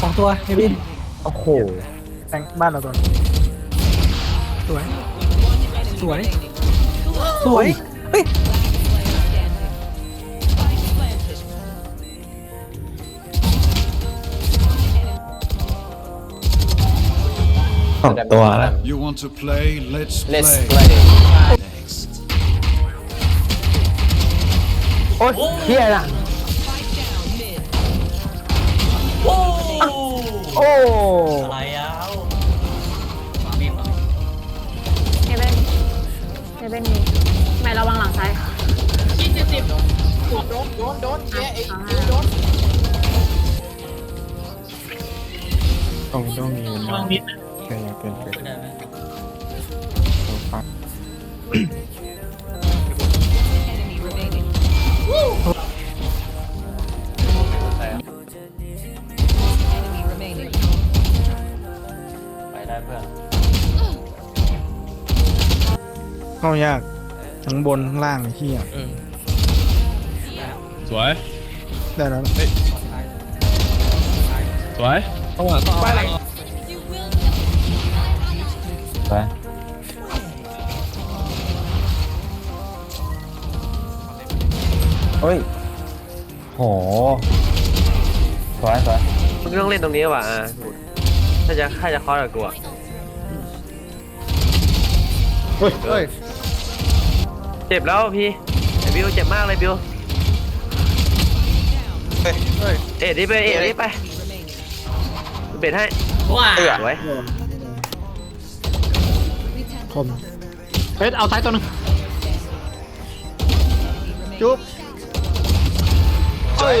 สองตัวเฮวินโอ้โหแทงบ้านเราตัวนึงสวย สวย สวย เฮ้ย สองตัวแล้ว You want to play? Let's, Let's play. play Next. โอ้ยเฮียน่ะ อ้อะไรอะเฮเบนเฮเบนมีไม่ระวังหลังซ้ายโดนโดนโดนเจ๊ไอ้คิวโดนต้องต้องมีช่วงนิดนะใช่ยังเป็นเป็นได้ไหมฟังไป เพื่อนเข้ายากทั้งบนทั้งล่างไอ้เฮียสวย ได้แล้วสวยต้องหวานต้องเอาไปเฮ้ย โห สวยสวยมึงต้องเล่นตรงนี้ว่ะอะถ้าจะถ้าจะคอร์กับกูอะ เฮ้ยเฮ้ยเจ็บแล้วพี่ไอ้บิวเจ็บมากเลยบิวเอ็ดดิไปเอ็ดดิไปเบ็ดให้ว้าสวยคมเฮ้ยเอาซ้ายตัวหนึงจุ๊บเฮ้ย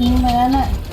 明白，明白。